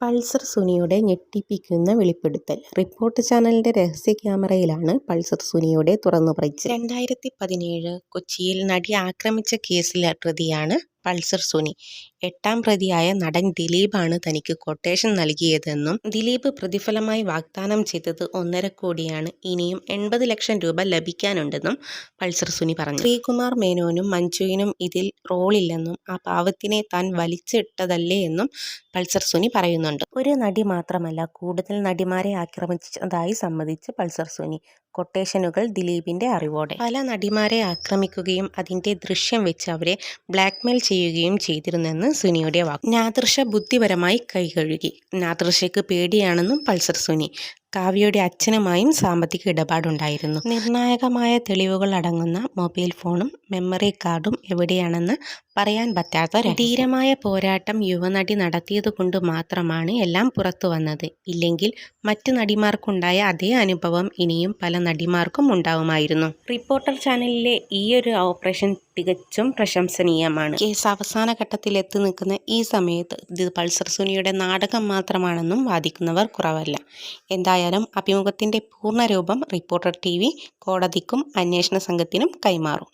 Pulsar സുനിയുടെ ഞെട്ടിപ്പിക്കുന്ന വെളിപ്പെടുത്തൽ. Report ചാനലിന്റെ രഹസ്യ ക്യാമറയിലാണ് പൾസർ സുനിയുടെ തുറന്നു പറയിച്ചത് രണ്ടായിരത്തി പതിനേഴ് കൊച്ചിയിൽ നടി ആക്രമിച്ച കേസിലെ പ്രതിയാണ് പൾസർ സുനി. എട്ടാം പ്രതിയായ നടൻ ദിലീപാണ് തനിക്ക് കൊട്ടേഷൻ നൽകിയതെന്നും ദിലീപ് പ്രതിഫലമായി വാഗ്ദാനം ചെയ്തത് ഒന്നര കോടിയാണ്. ഇനിയും എൺപത് ലക്ഷം രൂപ ലഭിക്കാനുണ്ടെന്നും പൾസർ സുനി പറഞ്ഞു. ശ്രീകുമാർ മേനോനും മഞ്ജുവിനും ഇതിൽ റോളില്ലെന്നും ആ പാവത്തിനെ താൻ വലിച്ചിട്ടതല്ലേ എന്നും പൾസർ സുനി പറയുന്നുണ്ട്. ഒരു നടി മാത്രമല്ല കൂടുതൽ നടിമാരെ ആക്രമിച്ചതായി സമ്മതിച്ച് പൾസർ സുനി. കൊട്ടേഷനുകൾ ദിലീപിന്റെ അറിവോടെ. പല നടിമാരെ ആക്രമിക്കുകയും അതിന്റെ ദൃശ്യം വെച്ച് അവരെ ബ്ലാക്ക്മെയിൽ ചെയ്യുകയും ചെയ്തിരുന്നെന്ന് സുനിയുടെ വാക്ക്. നാദൃശ ബുദ്ധിപരമായി കൈകഴുകി നാദൃശയ്ക്ക് പേടിയാണെന്നും പൾസർ സുനി. കാവ്യയുടെ അച്ഛനുമായും സാമ്പത്തിക ഇടപാടുണ്ടായിരുന്നു. നിർണായകമായ തെളിവുകൾ അടങ്ങുന്ന മൊബൈൽ ഫോണും മെമ്മറി കാർഡും എവിടെയാണെന്ന് പറയാൻ പറ്റാത്ത ധീരമായ പോരാട്ടം യുവനടി നടത്തിയതുകൊണ്ട് മാത്രമാണ് എല്ലാം പുറത്തു വന്നത്. ഇല്ലെങ്കിൽ മറ്റു നടിമാർക്കുണ്ടായ അതേ അനുഭവം ഇനിയും പല നടിമാർക്കും ഉണ്ടാവുമായിരുന്നു. റിപ്പോർട്ടർ ചാനലിലെ ഈ ഒരു ഓപ്പറേഷൻ തികച്ചും പ്രശംസനീയമാണ്. കേസ് അവസാന ഘട്ടത്തിൽ എത്തി നിൽക്കുന്ന ഈ സമയത്ത് ഇത് പൾസർ സുനിയുടെ നാടകം മാത്രമാണെന്നും വാദിക്കുന്നവർ കുറവല്ല. എന്തായാലും അഭിമുഖത്തിന്റെ പൂർണരൂപം റിപ്പോർട്ടർ ടി വി കോടതിക്കും അന്വേഷണ സംഘത്തിനും കൈമാറും.